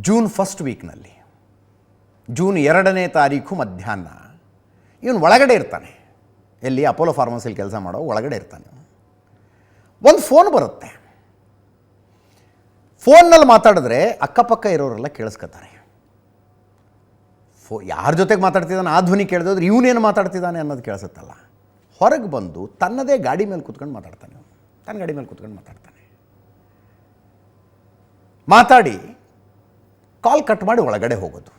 June first ವೀಕ್ನಲ್ಲಿ, June ಎರಡನೇ ತಾರೀಕು ಮಧ್ಯಾಹ್ನ. ಇವನು ಒಳಗಡೆ ಇರ್ತಾನೆ. ಎಲ್ಲಿ ಅಪೋಲೋ ಫಾರ್ಮಸಿಲಿ ಕೆಲಸ ಮಾಡೋ ಒಳಗಡೆ ಇರ್ತಾನೆ ಒಂದು ಫೋನ್ ಬರುತ್ತೆ. ಫೋನ್ನಲ್ಲಿ ಮಾತಾಡಿದ್ರೆ ಅಕ್ಕಪಕ್ಕ ಇರೋರೆಲ್ಲ ಕೇಳಿಸ್ಕೊತಾರೆ. ಫೋ, ಯಾರ ಜೊತೆಗೆ ಮಾತಾಡ್ತಿದ್ದಾನೆ, ಆ ಕೇಳಿದ್ರೆ ಇವನೇನು ಮಾತಾಡ್ತಿದ್ದಾನೆ ಅನ್ನೋದು ಕೇಳಿಸುತ್ತಲ್ಲ. ಹೊರಗೆ ಬಂದು ತನ್ನದೇ ಗಾಡಿ ಮೇಲೆ ಕೂತ್ಕೊಂಡು ಮಾತಾಡ್ತಾನೆ ತನ್ನ ಗಾಡಿ ಮೇಲೆ ಕೂತ್ಕೊಂಡು ಮಾತಾಡ್ತಾನೆ. ಮಾತಾಡಿ ಕಾಲ್ ಕಟ್ ಮಾಡಿ ಒಳಗಡೆ ಹೋಗೋದು.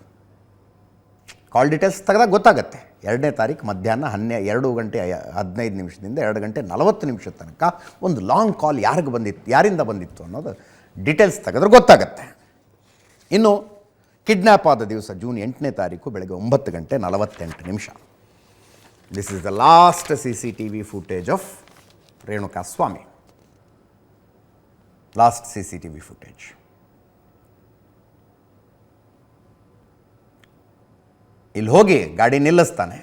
ಕಾಲ್ ಡೀಟೇಲ್ಸ್ ತೆಗೆದಾಗ ಗೊತ್ತಾಗುತ್ತೆ. ಎರಡನೇ ತಾರೀಕು ಮಧ್ಯಾಹ್ನ ಹನ್ನೆ, ಎರಡು ಗಂಟೆ ಹದಿನೈದು ನಿಮಿಷದಿಂದ ಎರಡು ಗಂಟೆ ನಲವತ್ತು ನಿಮಿಷದ ತನಕ ಒಂದು ಲಾಂಗ್ ಕಾಲ್ ಯಾರಿಗೆ ಬಂದಿತ್ತು ಯಾರಿಂದ ಬಂದಿತ್ತು ಅನ್ನೋದು ಡೀಟೇಲ್ಸ್ ತೆಗೆದ್ರೆ ಗೊತ್ತಾಗತ್ತೆ. ಇನ್ನು ಕಿಡ್ನ್ಯಾಪ್ ಆದ ದಿವಸ ಜೂನ್ ಎಂಟನೇ ತಾರೀಕು ಬೆಳಗ್ಗೆ ಒಂಬತ್ತು ಗಂಟೆ ನಲವತ್ತೆಂಟು ನಿಮಿಷ. This is the last C C T V footage of Renuka Swamy last C C T V footage ಇಲ್ಲಿ ಹೋಗಿ ಗಾಡಿ ನಿಲ್ಲಿಸ್ತಾನೆ.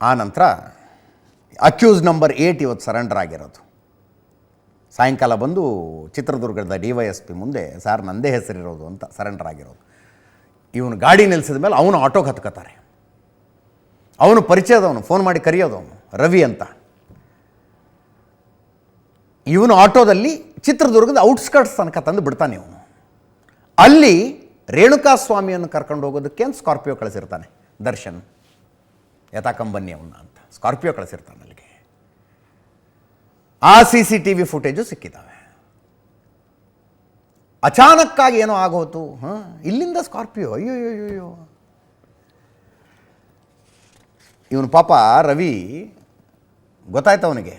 ಆ ನಂತರ ಅಕ್ಯೂಸ್ ನಂಬರ್ ಏಟ್ ಇವತ್ತು ಸರೆಂಡರ್ ಆಗಿರೋದು. ಸಾಯಂಕಾಲ ಬಂದು ಚಿತ್ರದುರ್ಗದ ಡಿ ವೈ ಎಸ್ ಪಿ ಮುಂದೆ ಸರ್, ನಂದೇ ಹೆಸರಿರೋದು ಅಂತ ಸರೆಂಡರ್ ಆಗಿರೋದು. ಇವನು ಗಾಡಿ ನಿಲ್ಲಿಸಿದ ಮೇಲೆ ಅವನು ಆಟೋಗೆ ಹತ್ಕೋತಾರೆ. ಅವನು ಪರಿಚಯದವನು ಫೋನ್ ಮಾಡಿ ಕರೆಯೋದವನು, ರವಿ ಅಂತ. ಇವನು ಆಟೋದಲ್ಲಿ ಚಿತ್ರದುರ್ಗದ ಔಟ್ಸ್ಕರ್ಟ್ಸ್ ತನಕ ತಂದು ಬಿಡ್ತಾನೆ ಇವನು. ಅಲ್ಲಿ ರೇಣುಕಾ ಸ್ವಾಮಿಯನ್ನು ಕರ್ಕೊಂಡು ಹೋಗೋದಕ್ಕೆ ಅಂತ ಸ್ಕಾರ್ಪಿಯೋ ಕಳಿಸಿರ್ತಾನೆ, ದರ್ಶನ್. ಯಥಾಕಂಬನ್ನಿ ಅವನ್ನ ಅಂತ ಸ್ಕಾರ್ಪಿಯೋ ಕಳಿಸಿರ್ತಾನೆ ಅಲ್ಲಿಗೆ. ಆ C C T V footage ಸಿಕ್ಕಿದ್ದಾವೆ ಅಚಾನಕ್ಕಾಗಿ ಏನೋ ಆಗೋತು, ಹಾಂ? ಇಲ್ಲಿಂದ ಸ್ಕಾರ್ಪಿಯೋ ಅಯ್ಯೋ ಅಯ್ಯೋ ಅಯ್ಯೋ ಇವನು ಪಾಪ ರವಿ, ಗೊತ್ತಾಯ್ತು ಅವನಿಗೆ.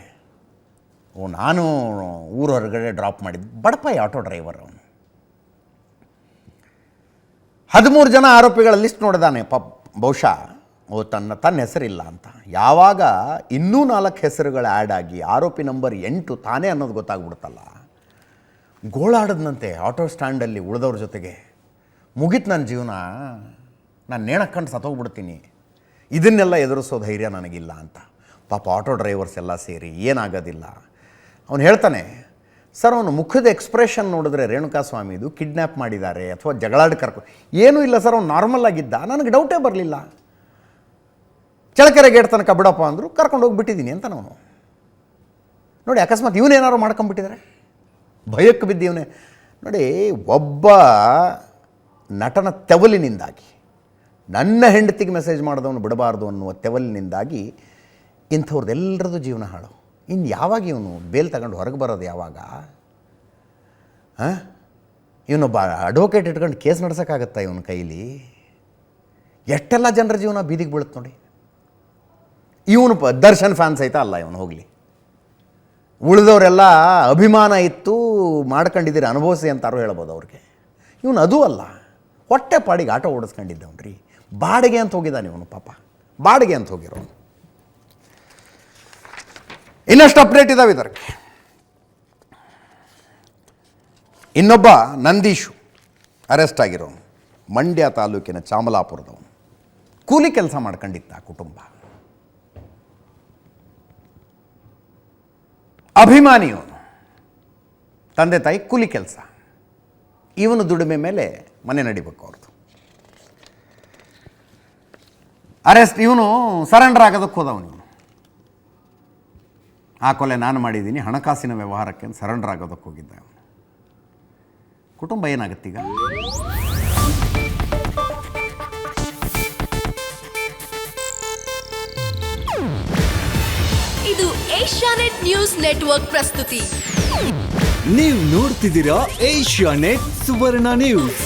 ಓ, ನಾನು ಊರ ಹೊರಗಡೆ ಡ್ರಾಪ್ ಮಾಡಿದ್ದು ಬಡಪಾಯಿ ಆಟೋ ಡ್ರೈವರ್ ಅವನು. ಹದಿಮೂರು ಜನ ಆರೋಪಿಗಳ ಲಿಸ್ಟ್ ನೋಡಿದಾನೆ, ಪ, ಬಹುಶಃ. ಓ, ತನ್ನ ತನ್ನ ಹೆಸರಿಲ್ಲ ಅಂತ. ಯಾವಾಗ ಇನ್ನೂ ನಾಲ್ಕು ಹೆಸರುಗಳು ಆ್ಯಡ್ ಆಗಿ ಆರೋಪಿ ನಂಬರ್ ಎಂಟು ತಾನೇ ಅನ್ನೋದು ಗೊತ್ತಾಗ್ಬಿಡುತ್ತಲ್ಲ ಗೋಳಾಡದಂತೆ ಆಟೋ ಸ್ಟ್ಯಾಂಡಲ್ಲಿ ಉಳಿದವ್ರ ಜೊತೆಗೆ. ಮುಗೀತು ನನ್ನ ಜೀವನ. ನಾನು ನೇಣಕ್ಕಂಡು ಸತ್ತೋಗ್ಬಿಡ್ತೀನಿ. ಇದನ್ನೆಲ್ಲ ಎದುರಿಸೋ ಧೈರ್ಯ ನನಗಿಲ್ಲ ಅಂತ. ಪಾಪ ಆಟೋ ಡ್ರೈವರ್ಸ್ ಎಲ್ಲ ಸೇರಿ ಏನಾಗೋದಿಲ್ಲ. ಅವನು ಹೇಳ್ತಾನೆ ಸರ್, ಅವನು ಮುಖದ ಎಕ್ಸ್ಪ್ರೆಷನ್ ನೋಡಿದ್ರೆ ರೇಣುಕಾ ಸ್ವಾಮಿದು ಕಿಡ್ನ್ಯಾಪ್ ಮಾಡಿದ್ದಾರೆ ಅಥವಾ ಜಗಳಾಡಿ ಕರ್ಕೊ ಏನೂ ಇಲ್ಲ ಸರ್, ಅವ್ನು ನಾರ್ಮಲ್ ಆಗಿದ್ದ. ನನಗೆ ಡೌಟೇ ಬರಲಿಲ್ಲ. ಚಳಕೆರೆ ಗೇಟ್ ತನಕ ಬಿಡಪ್ಪ ಅಂದರು ಕರ್ಕೊಂಡು ಹೋಗಿಬಿಟ್ಟಿದ್ದೀನಿ ಅಂತ ನಾನು. ನೋಡಿ, ಅಕಸ್ಮಾತ್ ಇವನೇನಾರು ಮಾಡ್ಕೊಂಬಿಟ್ಟಿದ್ದಾರೆ ಭಯಕ್ಕೆ ಬಿದ್ದು ಇವನೇ. ನೋಡಿ, ಒಬ್ಬ ನಟನ ತೆವಲಿನಿಂದಾಗಿ, ನನ್ನ ಹೆಂಡತಿಗೆ ಮೆಸೇಜ್ ಮಾಡಿದವನು ಬಿಡಬಾರ್ದು ಅನ್ನುವ ತೆವಲಿನಿಂದಾಗಿ ಇಂಥವ್ರದ್ದೆಲ್ಲರದ್ದು ಜೀವನ ಹಾಳು. ಇನ್ನು ಯಾವಾಗ ಇವನು ಬೇಲ್ ತಗೊಂಡು ಹೊರಗೆ ಬರೋದು ಯಾವಾಗ? ಹಾಂ? ಇವನೊಬ್ಬ ಅಡ್ವೊಕೇಟ್ ಇಟ್ಕೊಂಡು ಕೇಸ್ ನಡ್ಸೋಕ್ಕಾಗತ್ತಾ ಇವನ ಕೈಲಿ? ಎಷ್ಟೆಲ್ಲ ಜನರ ಜೀವನ ಬೀದಿಗೆ ಬೀಳುತ್ತೆ ನೋಡಿ. ಇವನು ಪ ದರ್ಶನ್ ಫ್ಯಾನ್ಸ್ ಐತಾ ಅಲ್ಲ ಇವನು ಹೋಗಲಿ. ಉಳಿದವರೆಲ್ಲ ಅಭಿಮಾನ ಇತ್ತು, ಮಾಡ್ಕೊಂಡಿದ್ದೀರಿ, ಅನುಭವಿಸಿ ಅಂತಾರು ಹೇಳ್ಬೋದು ಅವ್ರಿಗೆ. ಇವನು ಅದೂ ಅಲ್ಲ. ಹೊಟ್ಟೆ ಪಾಡಿಗೆ ಆಟೋ ಓಡಿಸ್ಕೊಂಡಿದ್ದವನು ರೀ ಬಾಡಿಗೆ ಅಂತ ಹೋಗಿದ್ದಾನೆ ಇವನು ಪಾಪ. ಬಾಡಿಗೆ ಅಂತ ಹೋಗಿರೋನು. ಇನ್ನಷ್ಟು ಅಪ್ಡೇಟ್ ಇದ್ದಾವೆ ಇದಕ್ಕೆ ಇನ್ನೊಬ್ಬ ನಂದೀಶು ಅರೆಸ್ಟ್ ಆಗಿರೋ ಮಂಡ್ಯ ತಾಲೂಕಿನ ಚಾಮಲಾಪುರದವನು. ಕೂಲಿ ಕೆಲಸ ಮಾಡ್ಕೊಂಡಿತ್ತ ಕುಟುಂಬ. ಅಭಿಮಾನಿಯವನು. ತಂದೆ ತಾಯಿ ಕೂಲಿ ಕೆಲಸ. ಇವನು ದುಡಿಮೆ ಮೇಲೆ ಮನೆ ನಡಿಬೇಕು ಅವ್ರದ್ದು. ಅರೆಸ್ಟ್ ಇವನು ಸರೆಂಡರ್ ಆಗೋದಕ್ಕೆ ಹೋದವನು. ಆ ಕೊಲೆ ನಾನು ಮಾಡಿದ್ದೀನಿ ಹಣಕಾಸಿನ ವ್ಯವಹಾರಕ್ಕೆ ಸರೆಂಡರ್ ಆಗೋದಕ್ಕೆ ಹೋಗಿದ್ದೆ. ಅವನು ಕುಟುಂಬ ಏನಾಗುತ್ತೀಗ ಇದು ಏಷ್ಯಾನೆಟ್ ನ್ಯೂಸ್ ನೆಟ್ವರ್ಕ್ ಪ್ರಸ್ತುತಿ. ನೀವು ನೋಡ್ತಿದ್ದೀರಾ ಏಷ್ಯಾ ನೆಟ್ ಸುವರ್ಣ ನ್ಯೂಸ್.